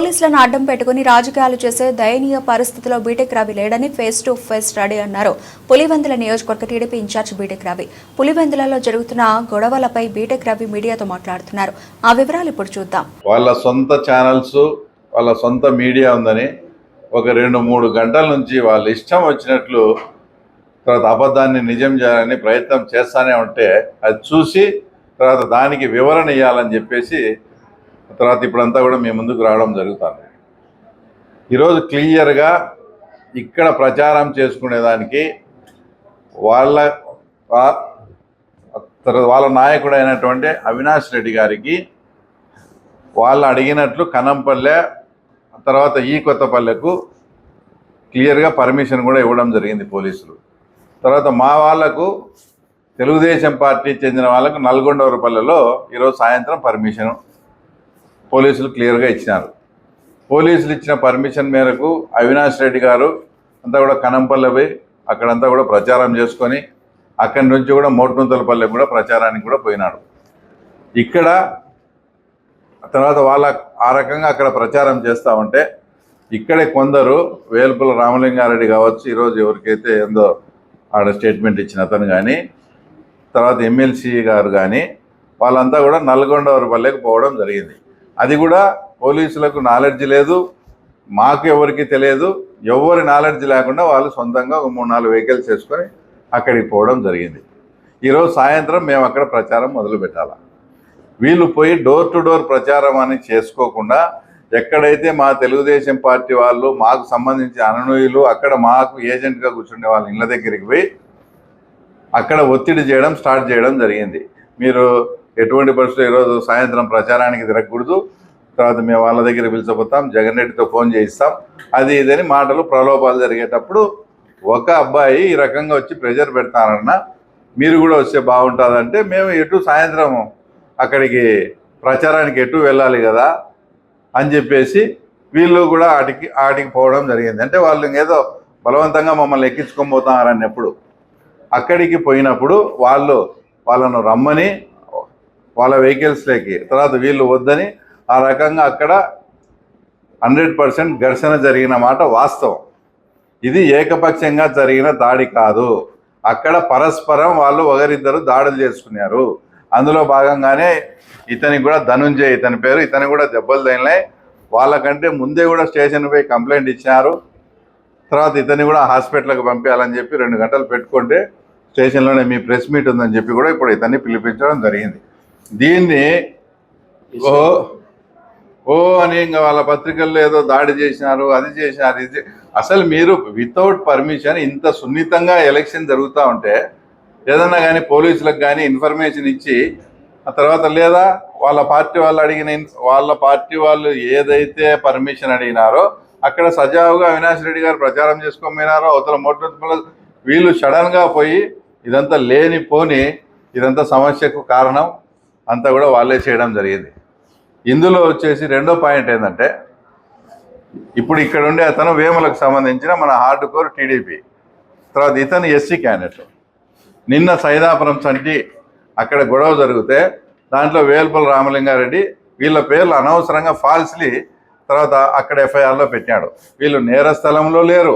పోలీసులను అడ్డం పెట్టుకుని రాజకీయాలు చేసే దయనీయ పరిస్థితిలో బీటెక్ రవి లేడని ఫేస్ టు ఫేస్ రెడీ అన్నారు. పులివెందుల నియోజకవర్గ టీడీపీ ఇన్ఛార్జ్ బీటెక్ రవి. పులివెందులలో జరుగుతున్న గొడవలపై బీటెక్ రవి మీడియాతో మాట్లాడుతున్నారు. ఆ వివరాలు ఇప్పుడు చూద్దాం. వాళ్ళ సొంత ఛానల్స్ వాళ్ళ సొంత మీడియా ఉందని ఒక రెండు మూడు గంటల నుంచి వాళ్ళ ఇష్టం వచ్చినట్లు తర్వాత అబద్ధాన్ని నిజం చేయాలని ప్రయత్నం చేస్తానే ఉంటే అది చూసి తర్వాత దానికి వివరణ ఇవ్వాలని చెప్పేసి తర్వాత ఇప్పుడంతా కూడా మీ ముందుకు రావడం జరుగుతుంది. ఈరోజు క్లియర్గా ఇక్కడ ప్రచారం చేసుకునేదానికి వాళ్ళ తర్వాత వాళ్ళ నాయకుడైనటువంటి అవినాష్ రెడ్డి గారికి వాళ్ళు అడిగినట్లు కనంపల్లె తర్వాత ఈ కొత్తపల్లెకు క్లియర్గా పర్మిషన్ కూడా ఇవ్వడం జరిగింది పోలీసులు. తర్వాత మా వాళ్ళకు తెలుగుదేశం పార్టీ చెందిన వాళ్ళకు నల్గొండవరపల్లెలో ఈరోజు సాయంత్రం పర్మిషన్ పోలీసులు క్లియర్గా ఇచ్చినారు. పోలీసులు ఇచ్చిన పర్మిషన్ మేరకు అవినాష్ రెడ్డి గారు అంతా కూడా కనంపల్లె పోయి అక్కడంతా కూడా ప్రచారం చేసుకొని అక్కడి నుంచి కూడా మోట్నుతలపల్లె కూడా ప్రచారానికి కూడా పోయినాడు. ఇక్కడ తర్వాత వాళ్ళ ఆ రకంగా అక్కడ ప్రచారం చేస్తూ ఉంటే ఇక్కడే కొందరు వేల్పుల రామలింగారెడ్డి కావచ్చు ఈరోజు ఎవరికైతే ఏందో ఆడ స్టేట్మెంట్ ఇచ్చిన అతను కానీ తర్వాత ఎమ్మెల్సీ గారు కానీ వాళ్ళంతా కూడా నల్గొండ పల్లెకి పోవడం జరిగింది. అది కూడా పోలీసులకు నాలెడ్జ్ లేదు మాకు ఎవరికి తెలియదు ఎవరి నాలెడ్జ్ లేకుండా వాళ్ళు సొంతంగా ఒక మూడు నాలుగు వెహికల్స్ వేసుకొని అక్కడికి పోవడం జరిగింది. ఈరోజు సాయంత్రం మేము అక్కడ ప్రచారం మొదలుపెట్టాల వీళ్ళు పోయి డోర్ టు డోర్ ప్రచారం అని చేసుకోకుండా ఎక్కడైతే మా తెలుగుదేశం పార్టీ వాళ్ళు మాకు సంబంధించిన అనునూయులు అక్కడ మాకు ఏజెంట్గా కూర్చుండే వాళ్ళ ఇళ్ళ దగ్గరికి పోయి అక్కడ ఒత్తిడి చేయడం స్టార్ట్ చేయడం జరిగింది. మీరు ఎటువంటి పరిస్థితులు ఈరోజు సాయంత్రం ప్రచారానికి తిరగకూడదు. తర్వాత మేము వాళ్ళ దగ్గర పిలిచిపోతాం జగన్ రెడ్డితో ఫోన్ చేయిస్తాం. అది ఇదని మాటలు ప్రలోభాలు జరిగేటప్పుడు ఒక అబ్బాయి ఈ రకంగా వచ్చి ప్రెజర్ పెడతారన్న మీరు కూడా వస్తే బాగుంటుందంటే మేము ఎటు సాయంత్రం అక్కడికి ప్రచారానికి ఎటు వెళ్ళాలి కదా అని చెప్పేసి వీళ్ళు కూడా ఆటికి ఆటికి పోవడం జరిగింది. అంటే వాళ్ళు ఏదో బలవంతంగా మమ్మల్ని ఎక్కించుకొని పోతారన్నప్పుడు అక్కడికి పోయినప్పుడు వాళ్ళు వాళ్ళను రమ్మని వాళ్ళ వెహికల్స్లోకి తర్వాత వీళ్ళు వద్దని ఆ రకంగా అక్కడ హండ్రెడ్ పర్సెంట్ ఘర్షణ జరిగిన మాట వాస్తవం. ఇది ఏకపక్షంగా జరిగిన దాడి కాదు. అక్కడ పరస్పరం వాళ్ళు ఒకరిద్దరు దాడులు చేసుకున్నారు. అందులో భాగంగానే ఇతనికి కూడా ధనుంజయ్ ఇతని పేరు ఇతని కూడా దెబ్బలు తగిలినాయి. వాళ్ళకంటే ముందే కూడా స్టేషన్ పోయి కంప్లైంట్ ఇచ్చినారు. తర్వాత ఇతన్ని కూడా హాస్పిటల్కి పంపించాలని చెప్పి రెండు గంటలు పెట్టుకుంటే స్టేషన్లోనే మీ ప్రెస్ మీట్ ఉందని చెప్పి కూడా ఇప్పుడు ఇతన్ని పిలిపించడం జరిగింది. దీన్ని ఓ ఓ అని ఇంకా వాళ్ళ పత్రికల్లో ఏదో దాడి చేసినారు అది చేసినారు ఇది అసలు మీరు వితౌట్ పర్మిషన్ ఇంత సున్నితంగా ఎలక్షన్ జరుగుతూ ఉంటే ఏదన్నా కానీ పోలీసులకు కానీ ఇన్ఫర్మేషన్ ఇచ్చి ఆ తర్వాత లేదా వాళ్ళ పార్టీ వాళ్ళు అడిగిన వాళ్ళ పార్టీ వాళ్ళు ఏదైతే పర్మిషన్ అడిగినారో అక్కడ సజావుగా అవినాష్ రెడ్డి గారు ప్రచారం చేసుకొని పోయినారో అవతల మోటార్ వీళ్ళు సడన్గా పోయి ఇదంతా లేని పోని ఇదంతా సమస్యకు కారణం. అంతా కూడా వాళ్ళే చేయడం జరిగింది. ఇందులో వచ్చేసి రెండో పాయింట్ ఏంటంటే ఇప్పుడు ఇక్కడ ఉండే అతను వేములకు సంబంధించిన మన హార్డ్ కోర్ టీడీపీ. తర్వాత ఇతను ఎస్సీ క్యాండిడేట్. నిన్న సైదాపురం సంటి అక్కడ గొడవ జరిగితే దాంట్లో వేల్పల్ రామలింగారెడ్డి వీళ్ళ పేర్లు అనవసరంగా ఫాల్స్లీ తర్వాత అక్కడ ఎఫ్ఐఆర్లో పెట్టాడు వీళ్ళు నేర స్థలంలో లేరు.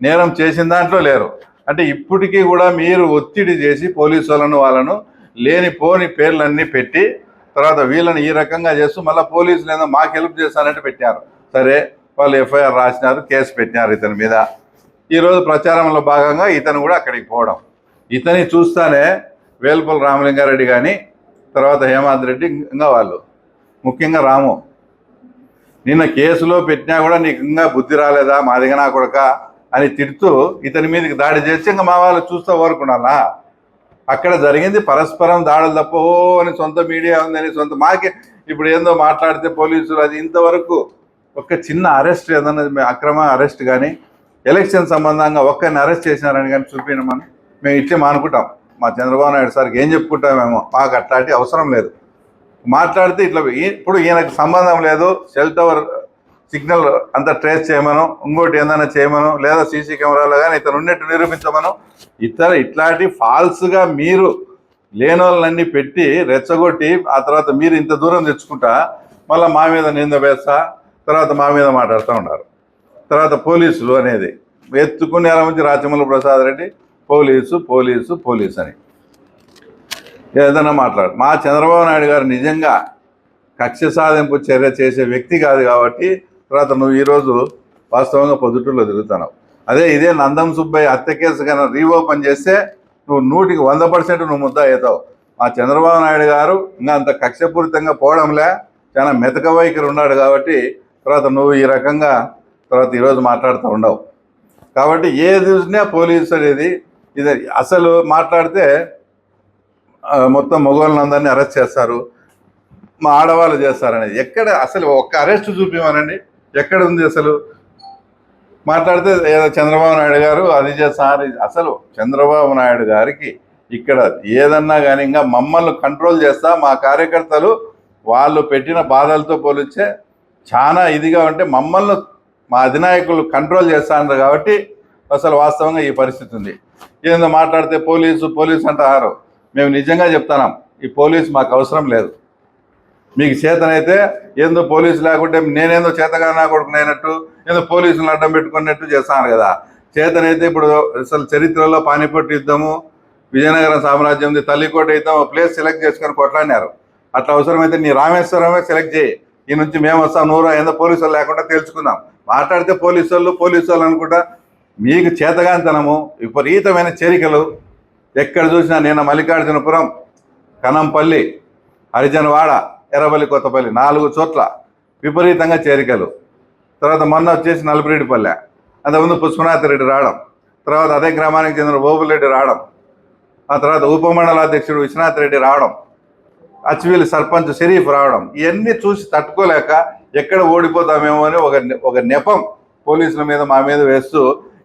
నేరం చేసిన దాంట్లో లేరు. అంటే ఇప్పటికీ కూడా మీరు ఒత్తిడి చేసి పోలీసు వాళ్ళను వాళ్ళను లేని పోని పేర్లన్నీ పెట్టి తర్వాత వీళ్ళని ఈ రకంగా చేస్తూ మళ్ళీ పోలీసులు ఏదో మాకు హెల్ప్ చేస్తానంటే పెట్టారు సరే వాళ్ళు ఎఫ్ఐఆర్ రాసినారు కేసు పెట్టినారు ఇతని మీద. ఈరోజు ప్రచారంలో భాగంగా ఇతను కూడా అక్కడికి పోవడం. ఇతని చూస్తానే వేల్పల్ రామలింగారెడ్డి కానీ తర్వాత హేమంత్ రెడ్డి ఇంకా వాళ్ళు. ముఖ్యంగా రాము. నిన్న కేసులో పెట్టినా కూడా నీకు ఇంకా బుద్ధి రాలేదా మాదిగా నా కొడక అని తిడుతూ ఇతని మీదకి దాడి చేసి ఇంకా మా వాళ్ళు చూస్తూ ఊరుకున్నాలా అక్కడ జరిగింది. పరస్పరం దాడులు తప్ప ఓ అని సొంత మీడియా ఉందని సొంత మాకే ఇప్పుడు ఏందో మాట్లాడితే పోలీసులు అది ఇంతవరకు ఒక చిన్న అరెస్ట్ ఏదన్నా అక్రమ అరెస్ట్ కానీ ఎలక్షన్ సంబంధంగా ఒక్కరిని అరెస్ట్ చేసినారని కానీ చూపించమని మేము ఇట్లే మానుకుంటాం. మా చంద్రబాబు నాయుడు సార్కి ఏం చెప్పుకుంటామేమో మాకు అట్లాంటి అవసరం లేదు. మాట్లాడితే ఇట్లా ఇప్పుడు ఈయనకు సంబంధం లేదు సెల్ టవర్ సిగ్నల్ అంతా ట్రేస్ చేయమను ఇంకోటి ఏదైనా చేయమను లేదా సీసీ కెమెరాలో కానీ ఇతను ఉన్నట్టు నిరూపించమను. ఇతర ఇట్లాంటి ఫాల్స్గా మీరు లేనోళ్ళన్నీ పెట్టి రెచ్చగొట్టి ఆ తర్వాత మీరు ఇంత దూరం తెచ్చుకుంటా మళ్ళీ మా మీద నింద వేస్తా తర్వాత మా మీద మాట్లాడుతూ ఉన్నారు. తర్వాత పోలీసులు అనేది ఎత్తుకుని ఎలా నుంచి Rachamalli Prasad Reddy police police police అని. ఏదైనా మాట్లాడు మా చంద్రబాబు నాయుడు గారు నిజంగా కక్ష సాధింపు చర్య చేసే వ్యక్తి కాదు కాబట్టి తర్వాత నువ్వు ఈరోజు వాస్తవంగా పొద్దుటూరులో తిరుగుతున్నావు. అదే ఇదే నందం సుబ్బయ్య హత్య కేసు కన్నా రీఓపెన్ చేస్తే నువ్వు నూటికి వంద పర్సెంట్ నువ్వు ముద్ద అవుతావు. మా చంద్రబాబు నాయుడు గారు ఇంకా అంత కక్షపూరితంగా పోవడంలే చాలా మెతక వైఖరి ఉన్నాడు కాబట్టి తర్వాత నువ్వు ఈ రకంగా తర్వాత ఈరోజు మాట్లాడుతూ ఉండవు. కాబట్టి ఏ చూసినా పోలీసు అనేది ఇది అసలు మాట్లాడితే మొత్తం మగవాళ్ళందరినీ అరెస్ట్ చేస్తారు. మా ఆడవాళ్ళు చేస్తారనేది. ఎక్కడ అసలు ఒక్క అరెస్ట్ చూపించమనండి ఎక్కడ ఉంది అసలు? మాట్లాడితే ఏదో చంద్రబాబు నాయుడు గారు అది సార్ అసలు చంద్రబాబు నాయుడు గారికి ఇక్కడ ఏదన్నా కానీ ఇంకా మమ్మల్ని కంట్రోల్ చేస్తా మా కార్యకర్తలు వాళ్ళు పెట్టిన బాధలతో పోలిస్తే చాలా ఇదిగా ఉంటే మమ్మల్ని మా అధినాయకులు కంట్రోల్ చేస్తా అన్నారు కాబట్టి అసలు వాస్తవంగా ఈ పరిస్థితి ఉంది. ఏందో మాట్లాడితే పోలీసు పోలీసు అంటారు. మేము నిజంగా చెప్తున్నాం ఈ పోలీసు మాకు అవసరం లేదు. మీకు చేతనైతే ఏందో పోలీసు లేకుంటే నేనేందో చేతగా నా కొడుకునైనట్టు ఏదో పోలీసులను అడ్డం పెట్టుకున్నట్టు చేస్తాను కదా. చేతనైతే ఇప్పుడు అసలు చరిత్రలో పానిపట్టు యుద్ధము విజయనగరం సామ్రాజ్యం తల్లికోట యుద్ధం ప్లేస్ సెలెక్ట్ చేసుకొని కొట్లాడినారు. అట్లా అవసరమైతే నీ రామేశ్వరమే సెలెక్ట్ చేయి. ఈ నుంచి మేము వస్తాం నూరు ఏదో పోలీసు వాళ్ళు లేకుండా తెలుసుకుందాం మాట్లాడితే పోలీసు వాళ్ళు పోలీసు వాళ్ళు అనుకుంటా మీకు చేతగాంతనము విపరీతమైన చేరికలు ఎక్కడ చూసినా నేను మల్లికార్జునపురం కనంపల్లి హరిజనవాడ ఎర్రబల్లి కొత్తపల్లి నాలుగు చోట్ల విపరీతంగా చేరికలు. తర్వాత మొన్న వచ్చేసి నలుపురెడ్డిపల్లె అంతకుముందు పుష్పనాథ్ రెడ్డి రావడం తర్వాత అదే గ్రామానికి చెందిన రెడ్డి రావడం ఆ తర్వాత ఉపమండల అధ్యక్షుడు విశ్వనాథ్ రెడ్డి రావడం అచ్వీల్ సర్పంచ్ షరీఫ్ రావడం ఇవన్నీ చూసి తట్టుకోలేక ఎక్కడ ఓడిపోతామేమో అని ఒక ఒక నెపం పోలీసుల మీద మా మీద వేస్తూ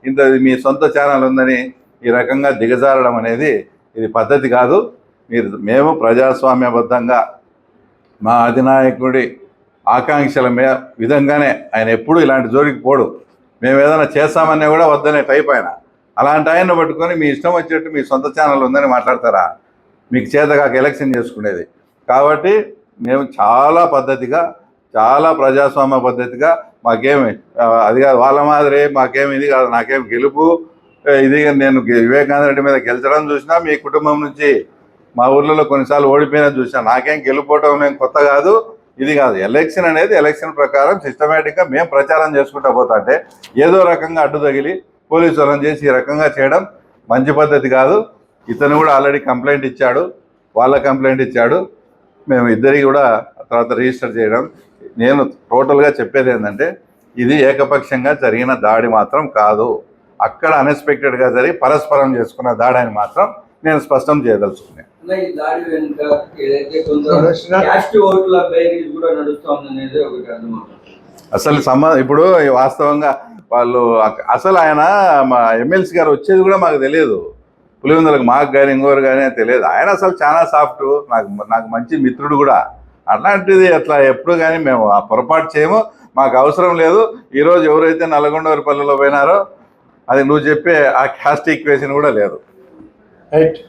ఇంత మీ సొంత ఛానల్ ఉందని ఈ రకంగా దిగజారడం అనేది ఇది పద్ధతి కాదు. మీరు మేము ప్రజాస్వామ్యబద్ధంగా మా అధినాయకుడి ఆకాంక్షల మీద విధంగానే ఆయన ఎప్పుడూ ఇలాంటి జోలికి పోడు. మేము ఏదైనా చేస్తామన్నా కూడా వద్దనే టైప్ ఆయన. అలాంటి ఆయన్ని పట్టుకొని మీ ఇష్టం వచ్చేట్టు మీ సొంత ఛానల్ ఉందని మాట్లాడతారా? మీకు చేతగాక ఎలక్షన్ చేసుకునేది. కాబట్టి మేము చాలా పద్ధతిగా చాలా ప్రజాస్వామ్య పద్ధతిగా మాకేమి అది కాదు వాళ్ళ మాదిరి మాకేమి ఇది కాదు నాకేం గెలుపు ఇది నేను వివేకానంద రెడ్డి మీద గెలిచడం చూసినా మీ కుటుంబం నుంచి మా ఊర్లలో కొన్నిసార్లు ఓడిపోయినా చూసాను నాకేం గెలిపోవటం ఏం కొత్త కాదు. ఇది కాదు. ఎలక్షన్ అనేది ఎలక్షన్ ప్రకారం సిస్టమేటిక్గా మేము ప్రచారం చేసుకుంటా పోతాంటే ఏదో రకంగా అడ్డు తగిలి పోలీసు వాళ్ళని చేసి ఈ రకంగా చేయడం మంచి పద్ధతి కాదు. ఇతను కూడా ఆల్రెడీ కంప్లైంట్ ఇచ్చాడు. వాళ్ళ కంప్లైంట్ ఇచ్చాడు. మేము ఇద్దరికి కూడా తర్వాత రిజిస్టర్ చేయడం. నేను టోటల్గా చెప్పేది ఏంటంటే ఇది ఏకపక్షంగా జరిగిన దాడి మాత్రం కాదు. అక్కడ అన్ఎక్స్పెక్టెడ్గా జరిగి పరస్పరం చేసుకున్న దాడి అని మాత్రం నేను స్పష్టం చేయదలుచుకున్నాను. ఈ దాడి వెనుక ఏదైతే కొంత క్యాస్ట్ ఓట్ల కూడా నడుస్తోంది అనేది ఒకటి అసలు సంబ ఇప్పుడు వాస్తవంగా వాళ్ళు అసలు ఆయన మా ఎమ్మెల్సీ గారు వచ్చేది కూడా మాకు తెలియదు. పులివెందులకు మాకు కానీ ఇంకోరు కానీ తెలియదు. ఆయన అసలు చాలా సాఫ్ట్ నాకు నాకు మంచి మిత్రుడు కూడా. అట్లాంటిది అట్లా ఎప్పుడు కానీ మేము ఆ పొరపాటు చేయము. మాకు అవసరం లేదు. ఈరోజు ఎవరైతే నల్గొండ పల్లెలో పోయినారో అది నువ్వు చెప్పే ఆ క్యాస్ట్ ఈక్వేషన్ కూడా లేదు. రైట్.